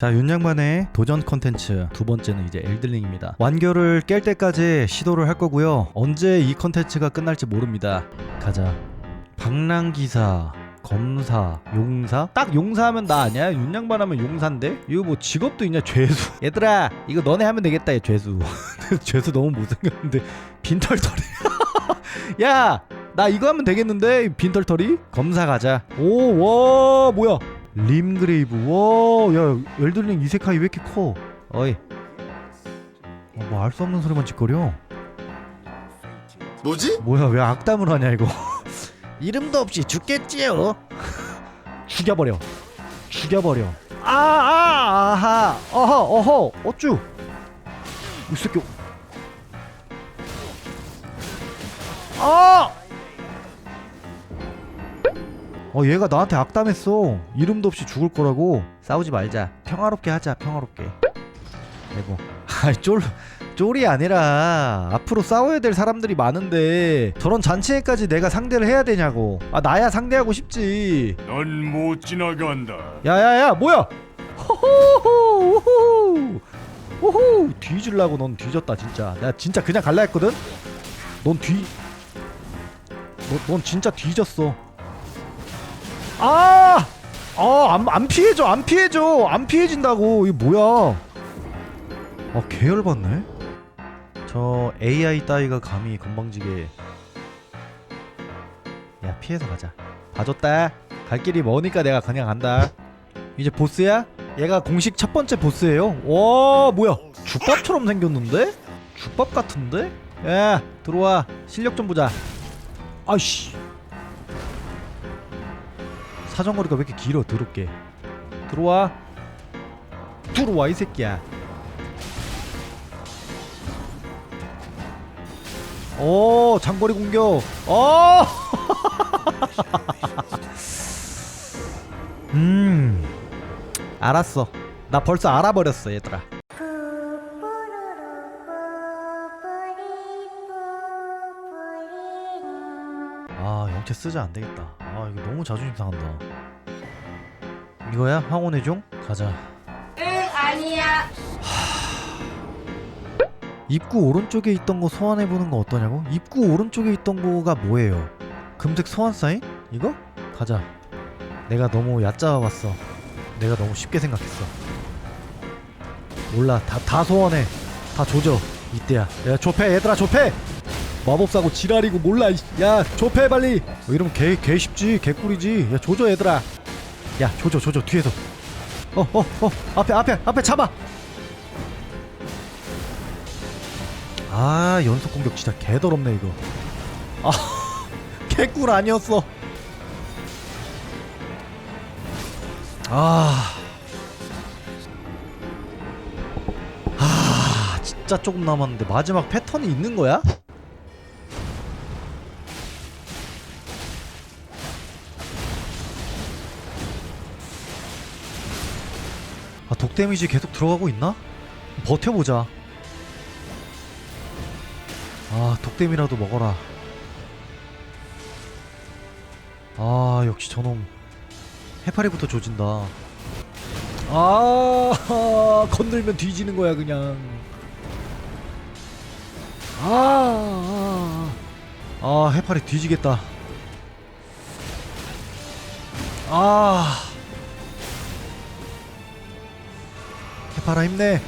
자 윤양반의 도전 컨텐츠. 두 번째는 이제 엘들링입니다. 완결을 깰 때까지 시도를 할 거고요. 언제 이 컨텐츠가 끝날지 모릅니다. 가자. 방랑기사 검사 용사? 딱 용사하면 나 아니야? 윤양반 하면 용사인데? 이거 뭐 직업도 있냐? 죄수. 얘들아 이거 너네 하면 되겠다 얘 죄수. 죄수 너무 못생겼는데. 빈털털이. 야 나 이거 하면 되겠는데 빈털털이? 검사 가자. 오 와 뭐야 림그레이브. 와야 엘들링 이세카이 왜 이렇게 커? 어이. 어, 뭐알 수 없는 소리만 짓거려? 뭐지? 뭐야 왜 악담을 하냐 이거? 이름도 없이 죽겠지요? 죽여버려. 죽여버려. 아아 아하. 어허 어허. 어쭈. 이 새끼. 아! 어 얘가 나한테 악담했어. 이름도 없이 죽을 거라고. 싸우지 말자. 평화롭게 하자 평화롭게. 아이고. 아이 쫄 쫄이 아니라 앞으로 싸워야 될 사람들이 많은데 저런 잔치에까지 내가 상대를 해야 되냐고. 아 나야 상대하고 싶지. 넌 못 지나간다. 야야야 뭐야? 호호호 호호 호호 뒤질라고 넌 뒤졌다 진짜. 내가 진짜 그냥 갈라 했거든? 넌뒤 너, 넌 진짜 뒤졌어 아! 아, 안, 안 피해줘, 안 피해줘, 안 피해진다고. 이게 뭐야? 아, 개열받네? 저 AI 따위가 감히 건방지게. 야, 피해서 가자. 봐줬다. 갈 길이 머니까 내가 그냥 간다. 이제 보스야? 얘가 공식 첫 번째 보스예요. 와, 뭐야? 죽밥처럼 생겼는데? 죽밥 같은데? 야, 들어와. 실력 좀 보자. 아이씨. 사정거리가 왜 이렇게 길어 더럽게? 들어와. 들어와 이 새끼야. 오 장거리 공격. 어! 음, 알았어. 나 벌써 알아버렸어, 얘들아. 아, 영체 쓰자 안 되겠다. 아, 이거 너무 자존심 상한다. 이거야? 황혼의 종? 가자. 응 아니야 입구 오른쪽에 있던 거 소환해 보는 거 어떠냐고? 입구 오른쪽에 있던 거가 뭐예요? 금색 소환 사인? 이거? 가자. 내가 너무 얕잡아 봤어. 내가 너무 쉽게 생각했어. 몰라. 다 다 소환해. 다 조져. 이때야. 야, 좁해. 얘들아, 좁해. 마법사고 지랄이고 몰라. 야, 좁해 빨리. 어, 이러면 개, 개 쉽지. 개꿀이지. 야, 조져 얘들아. 야, 조져, 조져. 뒤에서. 어, 어, 어. 앞에, 앞에, 앞에 잡아. 아 연속 공격 진짜 개더럽네 이거 아 개꿀 아니었어 아 아, 진짜 조금 남았는데 마지막 패턴이 있는 거야? 아, 독 데미지 계속 들어가고 있나? 버텨보자. 아 독댐이라도 먹어라. 아 역시 저놈. 해파리부터 조진다. 아 건들면 뒤지는 거야 그냥. 아, 아, 아 해파리 뒤지겠다. 아 해파라 힘내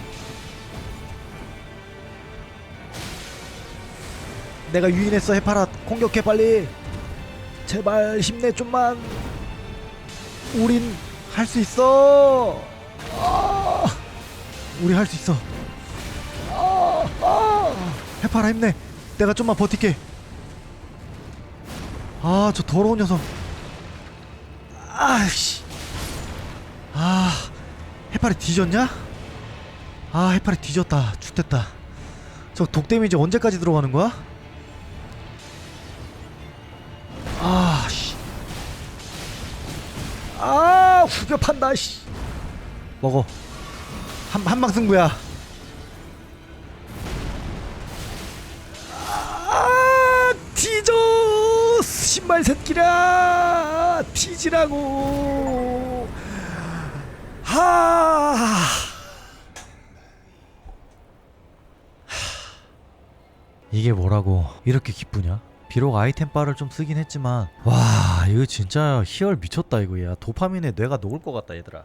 내가 유인했어 해파라. 공격해 빨리. 제발 힘내 좀만. 우린 할 수 있어. 아, 우리 할 수 있어. 아, 아. 해파라 힘내. 내가 좀만 버틸게. 아 저 더러운 녀석. 아씨. 아 해파리 뒤졌냐 아 해파리 뒤졌다 죽됐다 저 독 데미지 언제까지 들어가는 거야? 아, 씨. 아, 후벼 판다, 씨. 먹어. 한, 한방 승부야. 아, 뒤져! 신발 새끼라! 뒤지라고! 이게 뭐라고 이렇게 기쁘냐? 비록 아이템 바를 좀 쓰긴 했지만 와 이거 진짜 희열 미쳤다 이거 야 도파민에 뇌가 녹을 것 같다 얘들아